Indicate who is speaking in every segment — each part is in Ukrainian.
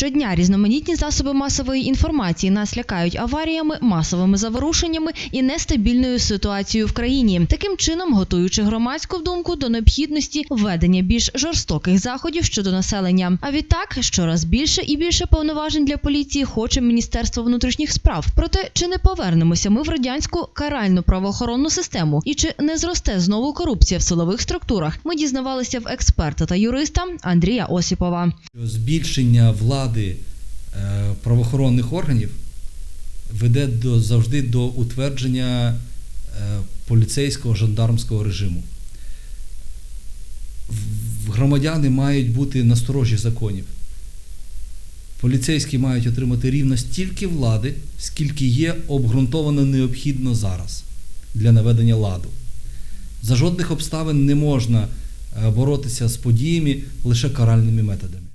Speaker 1: Щодня різноманітні засоби масової інформації нас лякають аваріями, масовими заворушеннями і нестабільною ситуацією в країні. Таким чином, готуючи громадську думку до необхідності введення більш жорстоких заходів щодо населення. А відтак щораз більше і більше повноважень для поліції хоче Міністерство внутрішніх справ. Проте чи не повернемося ми в радянську каральну правоохоронну систему і чи не зросте знову корупція в силових структурах? Ми дізнавалися в експерта та юриста Андрія Осіпова.
Speaker 2: Збільшення влади е, правоохоронних органів веде до, завжди до утвердження е, поліцейського жандармського режиму. Громадяни мають бути насторожі законів. Поліцейські мають отримати рівно стільки влади, скільки є обґрунтовано необхідно зараз для наведення ладу. За жодних обставин не можна е, боротися з подіями лише каральними методами.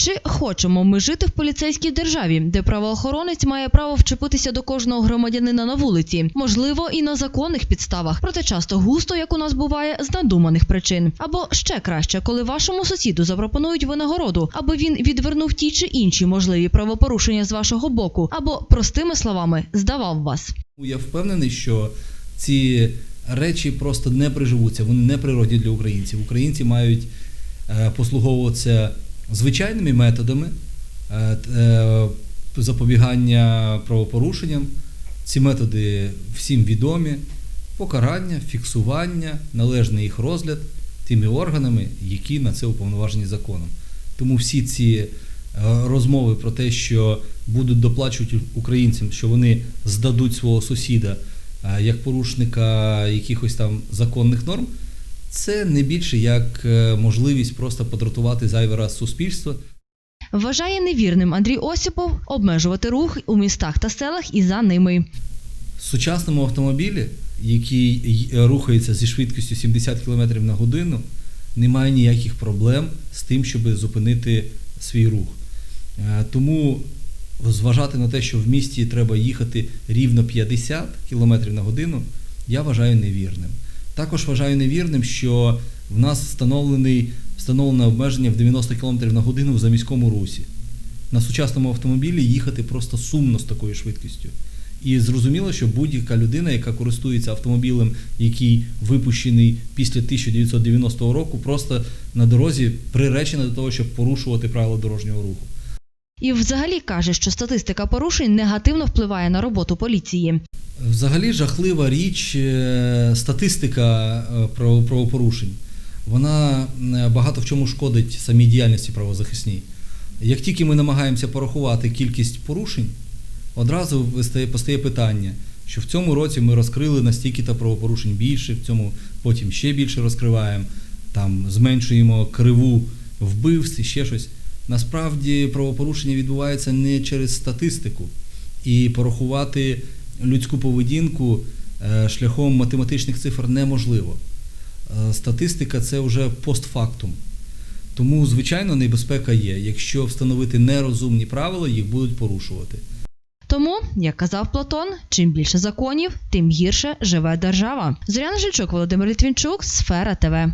Speaker 1: Чи хочемо ми жити в поліцейській державі, де правоохоронець має право вчепитися до кожного громадянина на вулиці, можливо, і на законних підставах, проте часто густо, як у нас буває, з надуманих причин. Або ще краще, коли вашому сусіду запропонують винагороду, аби він відвернув ті чи інші можливі правопорушення з вашого боку, або простими словами здавав вас.
Speaker 2: Я впевнений, що ці речі просто не приживуться, вони не природні для українців. Українці мають е, послуговуватися звичайними методами е, е, запобігання правопорушенням. Ці методи всім відомі: покарання, фіксування, належний їх розгляд тими органами, які на це уповноважені законом. Тому всі ці е, розмови про те, що будуть доплачувати українцям, що вони здадуть свого сусіда як порушника якихось там законних норм, це не більше як е, можливість просто подратувати зайвий раз суспільство.
Speaker 1: Вважає невірним Андрій Осіпов обмежувати рух у містах та селах і за ними.
Speaker 2: В сучасному автомобілі, який рухається зі швидкістю 70 км на годину, немає ніяких проблем з тим, щоб зупинити свій рух. Е, Тому зважати на те, що в місті треба їхати рівно 50 км на годину, я вважаю невірним. Також вважаю невірним, що в нас встановлений, встановлене обмеження в 90 км на годину в заміському русі. На сучасному автомобілі їхати просто сумно з такою швидкістю. І зрозуміло, що будь-яка людина, яка користується автомобілем, який випущений після 1990 року, просто на дорозі приречена до того, щоб порушувати правила дорожнього руху.
Speaker 1: І взагалі каже, що статистика порушень негативно впливає на роботу поліції.
Speaker 2: Взагалі жахлива річ е, статистика е, правопорушень. Вона е, багато в чому шкодить самій діяльності правозахисній. Як тільки ми намагаємося порахувати кількість порушень, одразу вистає- постає питання, що в цьому році ми розкрили настільки та правопорушень більше, в цьому потім ще більше розкриваємо, там зменшуємо криву вбивств і ще щось. Насправді правопорушення відбувається не через статистику, і порахувати людську поведінку е, шляхом математичних цифр неможливо. Е, Статистика це вже постфактум. Тому, звичайно, небезпека є. Якщо встановити нерозумні правила, їх будуть порушувати.
Speaker 1: Тому, як казав Платон, чим більше законів, тим гірше живе держава. Зоряна Жильчук, Володимир Літвінчук, Сфера ТВ.